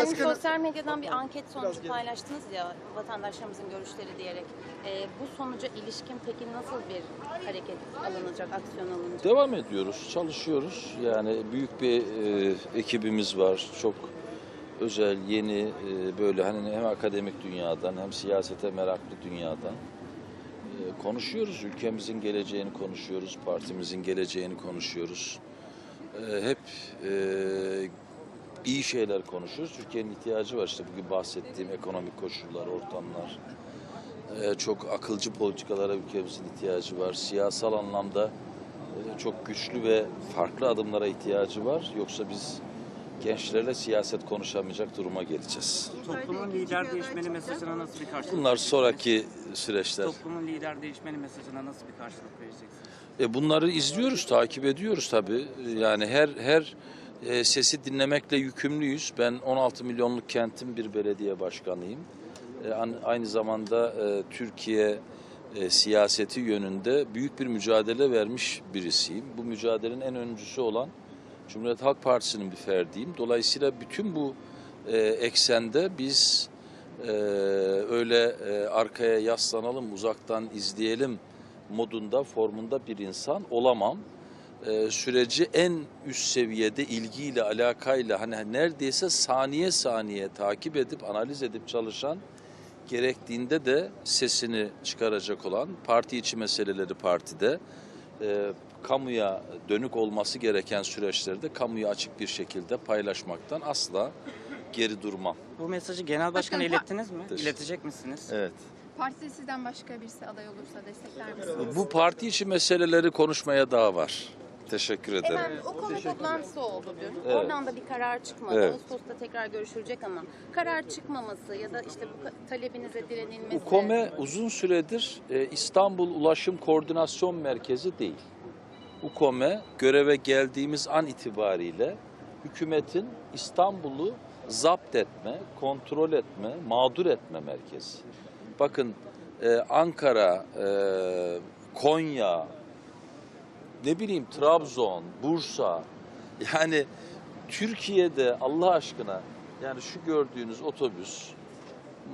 Sayın Başkanım. sosyal medyadan bir anket sonucu paylaştınız ya vatandaşlarımızın görüşleri diyerek. Ee, bu sonuca ilişkin peki nasıl bir hareket alınacak, aksiyon alınacak? Devam ediyoruz, çalışıyoruz. Yani büyük bir e, ekibimiz var. Çok özel, yeni e, böyle hani hem akademik dünyadan hem siyasete meraklı dünyadan e, konuşuyoruz. Ülkemizin geleceğini konuşuyoruz, partimizin geleceğini konuşuyoruz. E, hep e, iyi şeyler konuşuyoruz. Türkiye'nin ihtiyacı var işte bugün bahsettiğim ekonomik koşullar, ortamlar. E, çok akılcı politikalara ülkemizin ihtiyacı var. Siyasal anlamda e, çok güçlü ve farklı adımlara ihtiyacı var. Yoksa biz gençlerle siyaset konuşamayacak duruma geleceğiz. Toplumun lider değişmeni mesajına nasıl bir karşılık Bunlar sonraki süreçler. Toplumun lider değişmeni mesajına nasıl bir karşılık vereceksiniz? E bunları izliyoruz, takip ediyoruz tabii. Yani her her e, sesi dinlemekle yükümlüyüz. Ben 16 milyonluk kentin bir belediye başkanıyım. E, aynı zamanda e, Türkiye e, siyaseti yönünde büyük bir mücadele vermiş birisiyim. Bu mücadelenin en öncüsü olan Cumhuriyet Halk Partisi'nin bir ferdiyim. Dolayısıyla bütün bu e, eksende biz e, öyle e, arkaya yaslanalım, uzaktan izleyelim modunda, formunda bir insan olamam. E, süreci en üst seviyede ilgiyle, alakayla hani neredeyse saniye saniye takip edip, analiz edip çalışan gerektiğinde de sesini çıkaracak olan parti içi meseleleri partide e, kamuya dönük olması gereken süreçlerde kamuya açık bir şekilde paylaşmaktan asla geri durmam. Bu mesajı genel başkana ilettiniz mi? Teşekkür- İletecek misiniz? Evet. Partide sizden başka birisi aday olursa destekler misiniz? Bu parti içi meseleleri konuşmaya daha var. Teşekkür ederim. Efendim o konu toplantısı oldu dün. Evet. Oradan da bir karar çıkmadı. Evet. Ağustos'ta tekrar görüşülecek ama karar çıkmaması ya da işte bu talebinize direnilmesi. UKOME uzun süredir e, İstanbul Ulaşım Koordinasyon Merkezi değil. UKOME göreve geldiğimiz an itibariyle hükümetin İstanbul'u zapt etme, kontrol etme, mağdur etme merkezi. Bakın e, Ankara, e, Konya, ne bileyim Trabzon, Bursa yani Türkiye'de Allah aşkına yani şu gördüğünüz otobüs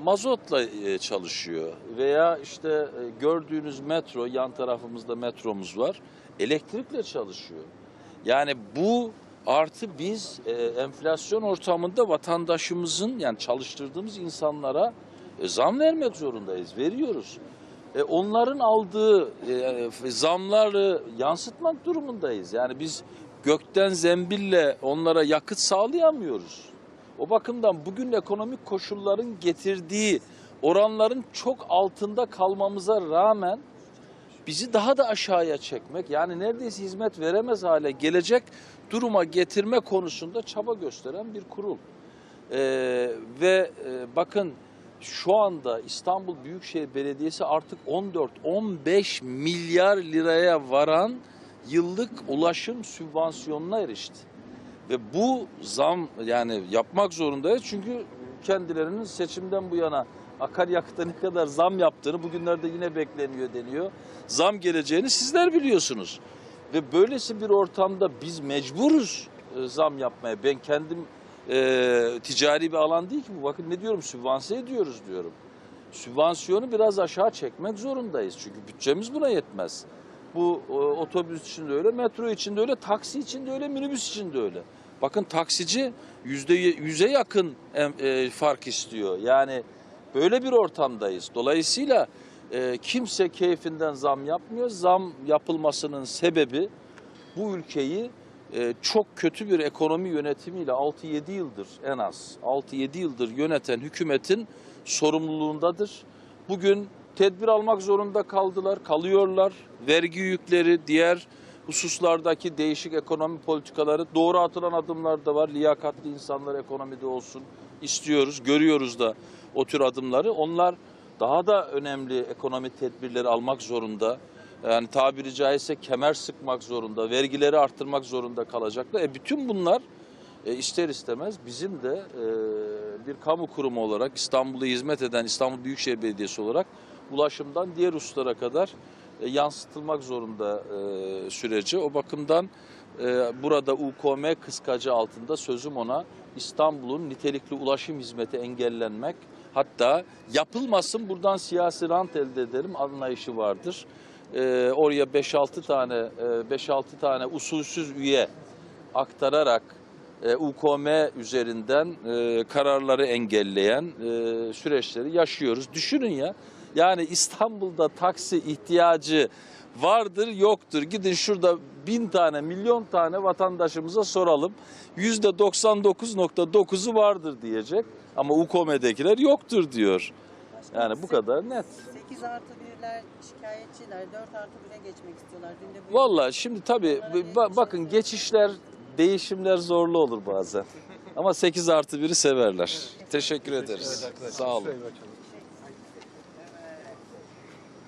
mazotla e, çalışıyor veya işte e, gördüğünüz metro yan tarafımızda metromuz var elektrikle çalışıyor. Yani bu artı biz e, enflasyon ortamında vatandaşımızın yani çalıştırdığımız insanlara zam vermek zorundayız. Veriyoruz. E, onların aldığı e, zamları yansıtmak durumundayız. Yani biz gökten zembille onlara yakıt sağlayamıyoruz. O bakımdan bugün ekonomik koşulların getirdiği oranların çok altında kalmamıza rağmen bizi daha da aşağıya çekmek yani neredeyse hizmet veremez hale gelecek duruma getirme konusunda çaba gösteren bir kurul. Ee, ve e, bakın şu anda İstanbul Büyükşehir Belediyesi artık 14-15 milyar liraya varan yıllık ulaşım sübvansiyonuna erişti. Ve bu zam yani yapmak zorundayız çünkü kendilerinin seçimden bu yana akaryakıta ne kadar zam yaptığını bugünlerde yine bekleniyor deniyor. Zam geleceğini sizler biliyorsunuz. Ve böylesi bir ortamda biz mecburuz e, zam yapmaya. Ben kendim e, ticari bir alan değil ki bu. Bakın ne diyorum sübvanse ediyoruz diyorum. Sübvansiyonu biraz aşağı çekmek zorundayız. Çünkü bütçemiz buna yetmez. Bu e, otobüs için de öyle, metro için de öyle, taksi için de öyle, minibüs için de öyle. Bakın taksici yüzde yüze yakın em- e, fark istiyor. Yani böyle bir ortamdayız. Dolayısıyla e, kimse keyfinden zam yapmıyor. Zam yapılmasının sebebi bu ülkeyi e, çok kötü bir ekonomi yönetimiyle 6-7 yıldır en az 6-7 yıldır yöneten hükümetin sorumluluğundadır. Bugün tedbir almak zorunda kaldılar, kalıyorlar. Vergi yükleri, diğer hususlardaki değişik ekonomi politikaları, doğru atılan adımlar da var. Liyakatli insanlar ekonomide olsun istiyoruz, görüyoruz da o tür adımları. Onlar daha da önemli ekonomi tedbirleri almak zorunda. Yani tabiri caizse kemer sıkmak zorunda, vergileri arttırmak zorunda kalacaklar. E bütün bunlar e, ister istemez bizim de e, bir kamu kurumu olarak İstanbul'a hizmet eden İstanbul Büyükşehir Belediyesi olarak ulaşımdan diğer hususlara kadar e, yansıtılmak zorunda e, süreci. O bakımdan e, burada UKM kıskacı altında sözüm ona İstanbul'un nitelikli ulaşım hizmeti engellenmek hatta yapılmasın buradan siyasi rant elde edelim anlayışı vardır. E, oraya 5-6 tane e, 5-6 tane usulsüz üye aktararak e, UKM üzerinden e, kararları engelleyen e, süreçleri yaşıyoruz. Düşünün ya yani İstanbul'da taksi ihtiyacı vardır yoktur. Gidin şurada bin tane milyon tane vatandaşımıza soralım. Yüzde 99.9'u vardır diyecek ama UKM'dekiler yoktur diyor. Yani bu kadar net. 8 artı 1'ler şikayetçiler. 4 artı 1'e geçmek istiyorlar. Dün de bu- Vallahi şimdi tabii ba- bakın geçişler, değişimler zorlu olur bazen. Ama 8 artı 1'i severler. Teşekkür ederiz. Sağ olun.